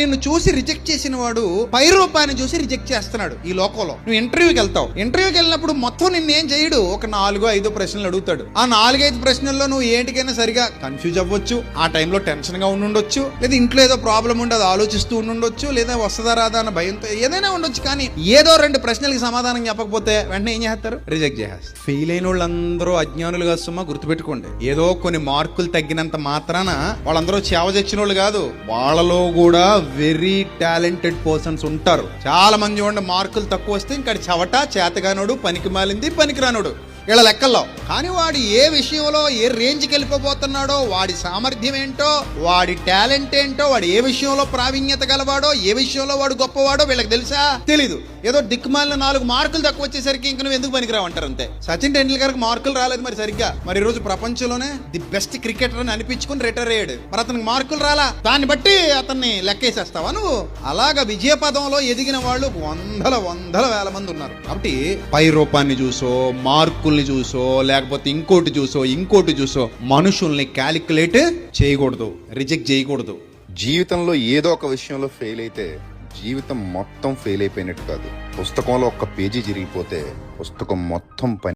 నిన్ను చూసి రిజెక్ట్ చేసిన వాడు పై రూపాన్ని చూసి రిజెక్ట్ చేస్తున్నాడు ఈ లోకంలో. నువ్వు ఇంటర్వ్యూకి వెళ్తావు. ఇంటర్వ్యూకి వెళ్ళినప్పుడు మొత్తం నిన్ను ఏం చేయడు? ఒక నాలుగో ఐదో ప్రశ్నలు అడుగుతాడు. ఆ నాలుగైదు ప్రశ్నల్లో నువ్వు ఏంటికైనా సరిగా కన్ఫ్యూజ్ అవ్వచ్చు. ఆ టైంలో టెన్షన్గా ఉండుండొచ్చు. లేదా ఇంట్లో ఏదో ప్రాబ్లం ఉండి అది ఆలోచిస్తూ ఉండుండొచ్చు. లేదా వస్తుందా రాదా అన్న భయంతో ఏదైనా ఉండొచ్చు. కానీ ఏదో రెండు ప్రశ్నలకి సమాధానం చెప్పకపోతే వెంటనే ఏం చేస్తారు? రిజెక్ట్ చేస్తారు. ఫెయిల్ అయిన వాళ్ళందరూ అజ్ఞానులుగా సుమా గుర్తుపెట్టుకోండి. ఏదో కొన్ని మార్కులు తగ్గినంత మాత్రాన వాళ్ళందరూ చేవ తెచ్చిన వాళ్ళు కాదు. వాళ్ళలో కూడా వెరీ టాలెంటెడ్ పర్సన్స్ ఉంటారు. చాలా మంది చూడండి మార్కులు తక్కువ వస్తే ఇంకా చవట చేతగానోడు పనికి మాలింది పనికిరానోడు. వీళ్ళ లెక్కల్లో. కానీ వాడు ఏ విషయంలో ఏ రేంజ్కి వెళ్ళిపోతున్నాడో వాడి సామర్థ్యం ఏంటో వాడి టాలెంట్ ఏంటో వాడు ఏ విషయంలో ప్రావీణ్యత గలవాడో ఏ విషయంలో వాడు గొప్పవాడో వీళ్ళకి తెలుసా? తెలీదు. ఏదో దిక్కుమాలిన నాలుగు మార్కులు తక్కువ వచ్చేసరికి ఇంక నువ్వు ఎందుకు పనికిరావంటారు అంతే. సచిన్ టెండూల్కర్ మార్కులు రాలేదు మరి సరిగ్గా. మరి ఈ రోజు ప్రపంచంలోనే ది బెస్ట్ క్రికెటర్ అని అనిపించుకుని రిటైర్ అయ్యాడు మరి అతనికి మార్కులు రాలా? దాన్ని బట్టి అతన్ని లెక్కేసేస్తావా నువ్వు? అలాగా విజయ పదంలో ఎదిగిన వాళ్ళు వందల వందల వేల మంది ఉన్నారు. కాబట్టి పై రూపాన్ని చూసో మార్కులు మార్కుల్ని చూసో లేకపోతే ఇంకోటి చూసో ఇంకోటి చూసో మనుషుల్ని క్యాలిక్యులేట్ చేయకూడదు రిజెక్ట్ చేయకూడదు. జీవితంలో ఏదో ఒక విషయంలో ఫెయిల్ అయితే జీవితం మొత్తం ఫెయిల్ అయిపోయినట్టు కాదు. పుస్తకంలో ఒక్క పేజీ జరిగిపోతే పుస్తకం మొత్తం పని